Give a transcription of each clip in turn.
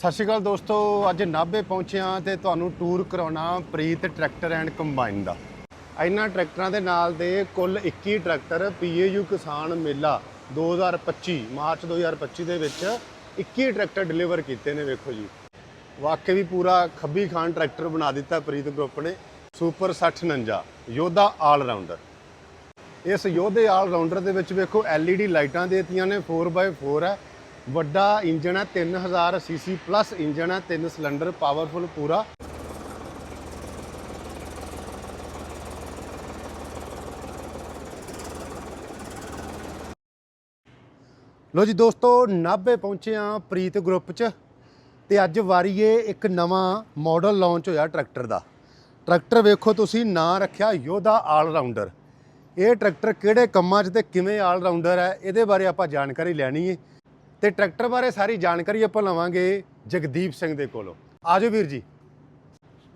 ਸਤਿ ਸ਼੍ਰੀ ਅਕਾਲ ਦੋਸਤੋ, ਅੱਜ ਨਾਭੇ ਪਹੁੰਚਿਆ ਤੇ ਤੁਹਾਨੂੰ ਟੂਰ ਕਰਾਉਣਾ ਪ੍ਰੀਤ ਟਰੈਕਟਰ ਐਂਡ ਕੰਬਾਈਨ ਦਾ। ਇਹਨਾਂ ਟਰੈਕਟਰਾਂ ਦੇ ਨਾਲ ਦੇ ਕੁੱਲ 21 ਟਰੈਕਟਰ ਪੀਏਯੂ ਕਿਸਾਨ ਮੇਲਾ 2025 ਮਾਰਚ 2025 ਦੇ ਵਿੱਚ 21 ਟਰੈਕਟਰ ਡਿਲੀਵਰ ਕੀਤੇ ਨੇ, ਵੇਖੋ ਜੀ। ਵਾਕਈ ਵੀ ਪੂਰਾ ਖੱਬੀ ਖਾਨ ਟਰੈਕਟਰ ਬਣਾ ਦਿੱਤਾ ਪ੍ਰੀਤ ਗਰੁੱਪ ਨੇ ਸੁਪਰ 6049 ਯੋਧਾ ਆਲ ਰਾਊਂਡਰ ਇਸ ਯੋਧੇ ਆਲ ਰਾਊਂਡਰ ਦੇ ਵਿੱਚ ਵੇਖੋ, LED ਲਾਈਟਾਂ ਦੇਤੀਆਂ ਨੇ 4x4 ਹੈ। ਵੱਡਾ ਇੰਜਨ ਹੈ 3000 ਸੀਸੀ ਪਲੱਸ ਇੰਜਨ ਹੈ, ਤਿੰਨ ਸਿਲੰਡਰ ਪਾਵਰਫੁਲ ਪੂਰਾ। ਲੋ ਜੀ ਦੋਸਤੋ, ਨਾਭੇ ਪਹੁੰਚੇ ਆ ਪ੍ਰੀਤ ਗਰੁੱਪ 'ਚ ਤੇ ਅੱਜ ਵਾਰੀਏ ਇੱਕ ਨਵਾਂ ਮਾਡਲ ਲਾਂਚ ਹੋਇਆ ਟਰੈਕਟਰ ਦਾ। ਟਰੈਕਟਰ ਵੇਖੋ ਤੁਸੀਂ, ਨਾਂ ਰੱਖਿਆ ਯੋਧਾ ਆਲ ਰਾਊਂਡਰ ਇਹ ਟਰੈਕਟਰ ਕਿਹੜੇ ਕੰਮਾਂ 'ਚ ਤੇ ਕਿਵੇਂ ਆਲ ਰਾਊਂਡਰ ਹੈ, ਇਹਦੇ ਬਾਰੇ ਆਪਾਂ ਜਾਣਕਾਰੀ ਲੈਣੀ ਹੈ ਤੇ ਟਰੈਕਟਰ ਬਾਰੇ ਸਾਰੀ ਜਾਣਕਾਰੀ ਆਪਾਂ ਲਵਾਂਗੇ ਜਗਦੀਪ ਸਿੰਘ ਦੇ ਕੋਲੋਂ। ਆਜੋ ਵੀਰ ਜੀ।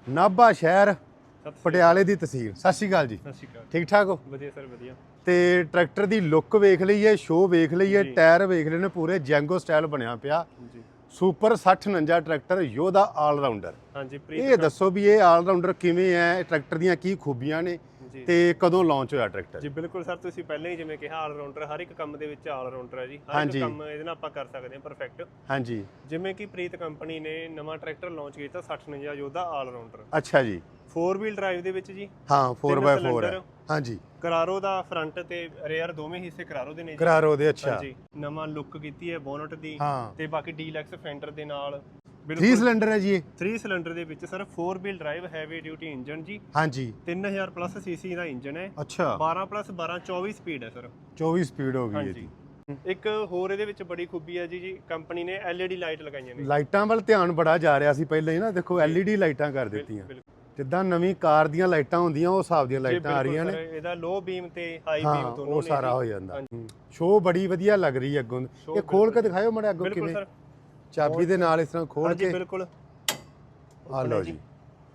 ਨਾਭਾ ਸ਼ਹਿਰ ਪਟਿਆਲੇ ਦੀ ਤਹਿਸੀਲ। ਸਤਿ ਸ਼੍ਰੀ ਅਕਾਲ ਜੀ। ਸਤਿ ਸ਼੍ਰੀ ਅਕਾਲ। ਠੀਕ ਠਾਕ ਹੋ? ਵਧੀਆ ਸਰ ਵਧੀਆ। ਤੇ ਟਰੈਕਟਰ ਦੀ ਲੁੱਕ ਵੇਖ ਲਈਏ ਸ਼ੋ ਵੇਖ ਲਈਏ। ਟਾਇਰ ਵੇਖ ਲਏ ਨੇ ਪੂਰੇ ਜੈਂਗੋ ਸਟਾਈਲ ਬਣਿਆ ਪਿਆ। ਜੀ। ਸੁਪਰ 6049 ਟਰੈਕਟਰ ਯੋਧਾ ਆਲ ਰਾਊਂਡਰ ਹਾਂਜੀ ਇਹ ਦੱਸੋ ਵੀ ਇਹ ਆਲ ਰਾਊਂਡਰ ਕਿਵੇਂ ਹੈ ਟਰੈਕਟਰ ਦੀਆਂ ਕੀ ਖੂਬੀਆਂ ਨੇ? ਤੇ ਕਦੋਂ ਲਾਂਚ ਹੋਇਆ ਟਰੈਕਟਰ ਜੀ ਬਿਲਕੁਲ ਸਰ ਤੁਸੀਂ ਪਹਿਲਾਂ ਹੀ ਜਿਵੇਂ ਕਿਹਾ ਆਲ ਰਾਊਂਡਰ ਹਰ ਇੱਕ ਕੰਮ ਦੇ ਵਿੱਚ ਆਲ ਰਾਊਂਡਰ ਹੈ ਜੀ। ਹਰ। ਇੱਕ ਕੰਮ ਇਹਦੇ ਨਾਲ ਆਪਾਂ ਕਰ ਸਕਦੇ ਹਾਂ ਪਰਫੈਕਟ ਹਾਂਜੀ। ਜਿਵੇਂ ਕਿ ਪ੍ਰੀਤ ਕੰਪਨੀ ਨੇ ਨਵਾਂ ਟਰੈਕਟਰ ਲਾਂਚ ਕੀਤਾ 6049 ਯੋਧਾ ਆਲ ਰਾਊਂਡਰ ਅੱਛਾ ਜੀ। 4 ਵੀਲ ਡਰਾਈਵ ਦੇ ਵਿੱਚ ਜੀ। ਹਾਂ 4x4 ਹੈ। ਹਾਂਜੀ। ਕਰਾਰੋ ਦਾ ਫਰੰਟ ਤੇ ਰੇਅਰ ਦੋਵੇਂ ਹਿੱਸੇ ਕਰਾਰੋ ਦੇ ਨੇ ਜੀ। ਕਰਾਰੋ ਦੇ ਅੱਛਾ। ਹਾਂਜੀ। ਨਵਾਂ ਲੁੱਕ ਕੀਤੀ ਹੈ ਬੋਨਟ ਦੀ। ਤੇ ਬਾਕੀ ਡੀਲੈਕਸ ਫੈਂਡਰ ਦੇ ਨਾਲ। 3 ਬਿਲਕੁਲ ਸਿਲੰਡਰ ਹੈ ਜੀ ਇਹ। 3 ਸਿਲੰਡਰ ਦੇ ਵਿੱਚ sir 4 wheel drive heavy duty engine ਜੀ। ਹਾਂਜੀ। 3000 ਪਲੱਸ ਸੀਸੀ ਦਾ ਇੰਜਨ ਹੈ। ਅੱਛਾ। 12 ਪਲੱਸ 12 24 ਸਪੀਡ ਹੈ ਸਰ। 24 ਸਪੀਡ ਹੋ ਗਈ ਇਹਦੀ ਇੱਕ ਹੋਰ ਇਹਦੇ ਵਿੱਚ ਬੜੀ ਖੂਬੀ ਹੈ ਜੀ ਜੀ ਕੰਪਨੀ ਨੇ LED ਲਾਈਟ ਲਗਾਈਆਂ ਨੇ। ਲਾਈਟਾਂ ਵੱਲ ਧਿਆਨ ਬੜਾ ਜਾ ਰਿਹਾ ਸੀ ਪਹਿਲਾਂ ਹੀ ਨਾ ਦੇਖੋ LED ਲਾਈਟਾਂ ਕਰ ਦਿੱਤੀਆਂ। ਜਿੱਦਾਂ ਨਵੀਂ ਕਾਰ ਦੀਆਂ ਲਾਈਟਾਂ ਹੁੰਦੀਆਂ ਉਹ ਹਿਸਾਬ ਦੀਆਂ ਲਾਈਟਾਂ ਆ ਰਹੀਆਂ ਨੇ। ਇਹਦਾ ਲੋ ਬੀਮ ਤੇ ਹਾਈ ਬੀਮ ਦੋਨੋਂ ਉਹ ਨੇ ਸਾਰਾ ਜੀ। ਹੋ ਜਾਂਦਾ। ਸ਼ੋਅ ਬੜੀ ਵਧੀਆ ਲੱਗ ਰਹੀ ਹੈ ਅੱਗੋਂ। ਇਹ ਖੋਲ ਕੇ ਦਿਖਾਇਓ ਮੜਾ ਅੱਗੋਂ ਬਿਲਕੁਲ ਕਿਵੇਂ। ਸਰ। ਚਾਬੀ ਦੇ ਨਾਲ ਇਸ ਤਰ੍ਹਾਂ ਖੋਲ ਹਾਂਜੀ ਕੇ। ਬਿਲਕੁਲ। ਆ ਲਓ ਜੀ।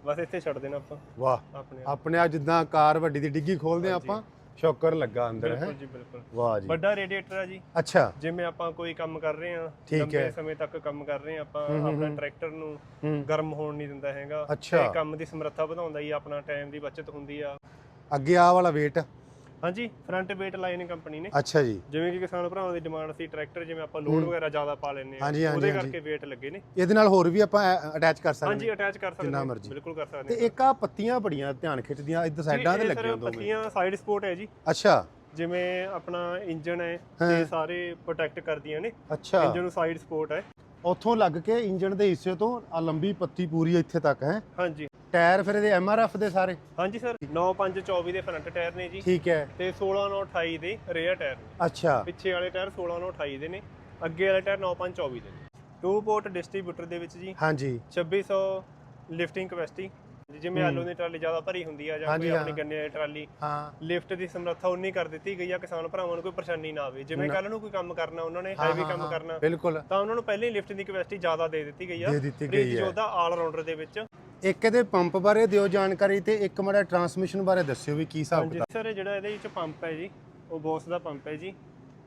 ਬਸ ਇੱਥੇ ਛੱਡ ਦੇਣਾ ਆਪਾਂ। ਵਾਹ ਆਪਣੇ ਆਪ। ਆਪਣੇ ਆ ਜਿੱਦਾਂ ਕਾਰ ਵੱਡੀ ਦੀ ਡਿੱਗੀ ਖੋਲਦੇ ਆ ਆਪਾਂ ਸ਼ੌਕਰ ਲੱਗਾ ਅੰਦਰ ਹੈ। ਬਿਲਕੁਲ ਜੀ ਬਿਲਕੁਲ। ਵਾਹ ਜੀ। ਵੱਡਾ ਰੇਡੀਏਟਰ ਹੈ ਜੀ। ਅੱਛਾ। ਜਿਵੇਂ ਆਪਾਂ ਕੋਈ ਕੰਮ ਕਰ ਰਹੇ ਹਾਂ ਠੀਕ ਹੈ। ਸਮੇਂ ਤੱਕ ਕੰਮ ਕਰ ਰਹੇ ਹਾਂ ਆਪਾਂ ਹੂੰ, ਹੂੰ, ਆਪਣਾ ਹੂੰ। ਟਰੈਕਟਰ ਨੂੰ ਹੂੰ। ਗਰਮ ਹੋਣ ਨਹੀਂ ਦਿੰਦਾ ਹੈਗਾ। ਅੱਛਾ। ਤੇ ਕੰਮ ਦੀ ਸਮਰੱਥਾ ਵਧਾਉਂਦਾ ਹੀ ਆਪਣਾ ਟਾਈਮ ਦੀ ਬਚਤ ਹੁੰਦੀ ਆ। ਅੱਗੇ ਆ ਵਾਲਾ ਵੇਟ ਹਾਂਜੀ ਫਰੰਟ ਵੇਟ ਲਾਈਨ ਕੰਪਨੀ ਨੇ। ਅੱਛਾ ਜੀ। ਜਿਵੇਂ ਕਿ ਕਿਸਾਨ ਭਰਾਵਾਂ ਦੀ ਡਿਮਾਂਡ ਸੀ ਟਰੈਕਟਰ ਜਿਵੇਂ ਆਪਾਂ ਲੋਡ ਵਗੈਰਾ ਜ਼ਿਆਦਾ ਪਾ ਆ ਹਾਂਜੀ, ਹਾਂਜੀ, ਉਹਦੇ ਹਾਂਜੀ। ਕਰਕੇ weight ਲੱਗੇ ਨੇ। ਇਹਦੇ ਨਾਲ ਹੋਰ ਵੀ ਆਪਾਂ ਅਟੈਚ ਕਰ ਸਕਦੇ ਹਾਂਜੀ ਅਟੈਚ ਕਰ ਸਕਦੇ ਜਿੰਨਾ ਹਾਂ, ਮਰਜ਼ੀ। ਬਿਲਕੁਲ ਕਰ ਸਕਦੇ ਤੇ ਇੱਕ ਆ ਪੱਤੀਆਂ ਬੜੀਆਂ ਧਿਆਨ ਖਿੱਚਦੀਆਂ ਇੱਧਰ ਸਾਈਡਾਂ ਤੇ ਇਹ ਲੱਗੀਆਂ ਸਰ ਦੋਵੇਂ ਪੱਤੀਆਂ ਸਾਈਡ ਸਪੋਰਟ ਹੈ ਜੀ। ਅੱਛਾ। ਜਿਵੇਂ ਆਪਣਾ ਇੰਜਨ ਹੈ। ਤੇ ਸਾਰੇ ਪ੍ਰੋਟੈਕਟ ਕਰਦੀਆਂ ਨੇ। ਅੱਛਾ। ਇੰਜਨ ਨੂੰ ਸਾਈਡ ਸਪੋਰਟ ਹੈ। ਉੱਥੋਂ ਲੱਗ ਕੇ ਇੰਜਨ ਦੇ ਹਿੱਸੇ ਤੋਂ ਆ ਲੰਬੀ ਪੱਤੀ ਪੂਰੀ ਇੱਥੇ ਤੱਕ ਹੈ। ਹਾਂਜੀ। ਟਾਇਰ ਫਿਰ ਇਹਦੇ ਐਮਆਰਐਫ ਦੇ ਸਾਰੇ? ਹਾਂਜੀ ਸਰ 9524 ਦੇ ਫਰੰਟ ਟਾਇਰ ਨੇ ਜੀ। ਠੀਕ ਹੈ। ਤੇ 16928 ਦੇ ਰੇਅਰ ਟਾਇਰ ਨੇ। ਅੱਛਾ। ਪਿੱਛੇ ਵਾਲੇ ਟਾਇਰ 16928 ਦੇ ਨੇ ਅੱਗੇ ਵਾਲੇ ਟਾਇਰ 9524 ਦੇ ਨੇ। ਟੂ ਪੋਰਟ ਡਿਸਟ੍ਰੀਬਿਊਟਰ ਦੇ ਵਿੱਚ ਜੀ। ਹਾਂਜੀ। 2600 ਲਿਫਟਿੰਗ ਕਪੈਸਿਟੀ ਜਿਵੇਂ ਆਲੂ ਦੀ ਟਰਾਲੀ ਜ਼ਿਆਦਾ ਭਰੀ ਹੁੰਦੀ ਆ ਜਾਂ ਕੋਈ। ਆਪਣੀ ਗੰਨੇ ਦੀ ਟਰਾਲੀ। ਹਾਂ। ਲਿਫਟ ਦੀ ਸਮਰੱਥਾ ਉਨੀ ਕਰ ਦਿੱਤੀ ਗਈ ਆ ਕਿਸਾਨ ਭਰਾਵਾਂ ਨੂੰ ਕੋਈ ਪਰੇਸ਼ਾਨੀ ਨਾ ਆਵੇ। ਜਿਵੇਂ ਕੱਲ ਨੂੰ ਕੋਈ ਕੰਮ ਕਰਨਾ ਉਹਨਾਂ ਨੇ ਹੈਵੀ ਕੰਮ ਕਰਨਾ ਤਾਂ ਉਹਨਾਂ ਨੂੰ ਪਹਿਲਾਂ ਹੀ ਲਿਫਟ ਦੀ ਕਪੈਸਿਟੀ ਜ਼ਿਆਦਾ ਦੇ ਦਿੱਤੀ ਗਈ ਆ। ਦੇ ਦਿੱਤੀ ਗਈ ਹੈ। ਜੋਧਾ ਆਲ ਰਾਊਂਡਰ ਦੇ ਵਿੱਚ। ਇੱਕ ਇਹਦੇ ਪੰਪ ਬਾਰੇ ਦਿਓ ਜਾਣਕਾਰੀ ਤੇ ਇੱਕ ਮੜਾ ਟਰਾਂਸਮਿਸ਼ਨ ਬਾਰੇ ਦੱਸਿਓ ਵੀ ਕੀ ਹਿਸਾਬ ਹਾਂਜੀ ਕਿਤਾਬ ਸਰ ਜਿਹੜਾ ਇਹਦੇ ਵਿੱਚ ਪੰਪ ਹੈ ਜੀ ਉਹ ਬੋਸ ਦਾ ਪੰਪ ਹੈ ਜੀ।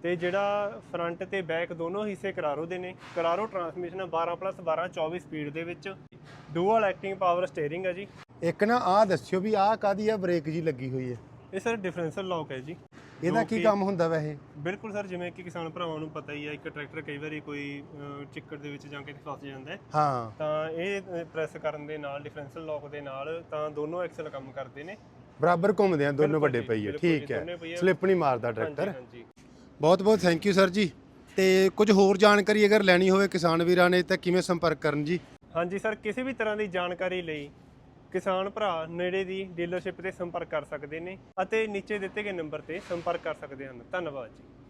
ਤੇ ਜਿਹੜਾ ਫਰੰਟ ਤੇ ਬੈਕ ਦੋਨੋਂ ਹਿੱਸੇ ਕਰਾਰੋ ਦੇ ਨੇ। ਕਰਾਰੋ ਟਰਾਂਸਮਿਸ਼ਨ 12 12 24 ਸਪੀਡ ਦੇ ਵਿੱਚ। ਡੂਅਲ ਐਕਟਿੰਗ ਪਾਵਰ ਸਟੀਅਰਿੰਗ ਹੈ ਜੀ। ਇੱਕ ਨਾ ਆਹ ਦੱਸਿਓ ਵੀ ਆਹ ਕਾਦੀ ਆ ਬ੍ਰੇਕ ਜੀ ਲੱਗੀ ਹੋਈ ਹੈ। ਇਹ ਸਰ ਡਿਫਰੈਂਸ਼ੀਅਲ ਲੌਕ ਹੈ ਜੀ। ਇਹਦਾ ਕੀ ਕਿ- ਕੰਮ ਹੁੰਦਾ ਵੈਸੇ? ਬਿਲਕੁਲ ਸਰ ਜਿਵੇਂ ਕਿ ਕਿਸਾਨ ਭਰਾਵਾਂ ਨੂੰ ਪਤਾ ਹੀ ਹੈ ਇੱਕ ਟਰੈਕਟਰ ਕਈ ਵਾਰੀ ਕੋਈ ਅਹ, ਚਿੱਕੜ ਦੇ ਵਿੱਚ ਜਾਂ ਕਿਤੇ ਫਸ ਜਾਂਦਾ ਹੈ। ਹਾਂ। ਤਾਂ ਇਹ ਪ੍ਰੈਸ ਕਰਨ ਦੇ ਨਾਲ ਡਿਫਰੈਂਸ਼ੀਅਲ ਲੌਕ ਦੇ ਨਾਲ ਤਾਂ ਦੋਨੋਂ ਐਕਸਲ ਕੰਮ ਕਰਦੇ ਨੇ। ਬਰਾਬਰ ਘੁੰਮਦੇ ਆ ਦੋਨੋਂ ਬਿਲਕੁਲ ਵੱਡੇ ਜੀ, ਪਹੀਏ ਬਿਲਕੁਲ ਠੀਕ ਹੈ। ਦੋਨੇ ਪਹੀਏ- ਸਲਿੱਪ ਨਹੀਂ ਮਾਰਦਾ ਹਾਂਜੀ ਟਰੈਕਟਰ। ਹਾਂਜੀ। ਬਹੁਤ ਬਹੁਤ ਥੈਂਕ ਯੂ ਸਰ ਜੀ। ਤੇ ਕੁਝ ਹੋਰ ਜਾਣਕਾਰੀ ਅਗਰ ਲੈਣੀ ਹੋਵੇ ਕਿਸਾਨ ਵੀਰਾਂ ਨੇ ਤਾਂ ਕਿਵੇਂ ਸੰਪਰਕ ਕਰਨ ਜੀ? ਹਾਂਜੀ ਸਰ ਕਿਸੇ ਵੀ ਤਰ੍ਹਾਂ ਦੀ ਜਾਣਕਾਰੀ ਲਈ ਕਿਸਾਨ ਭਰਾ ਨੇੜੇ ਦੀ ਡੀਲਰਸ਼ਿਪ ਤੇ ਸੰਪਰਕ ਕਰ ਸਕਦੇ ਨੇ ਅਤੇ ਨੀਚੇ ਦਿੱਤੇ ਗਏ ਨੰਬਰ ਤੇ ਸੰਪਰਕ ਕਰ ਸਕਦੇ ਹਨ। ਧੰਨਵਾਦ ਜੀ।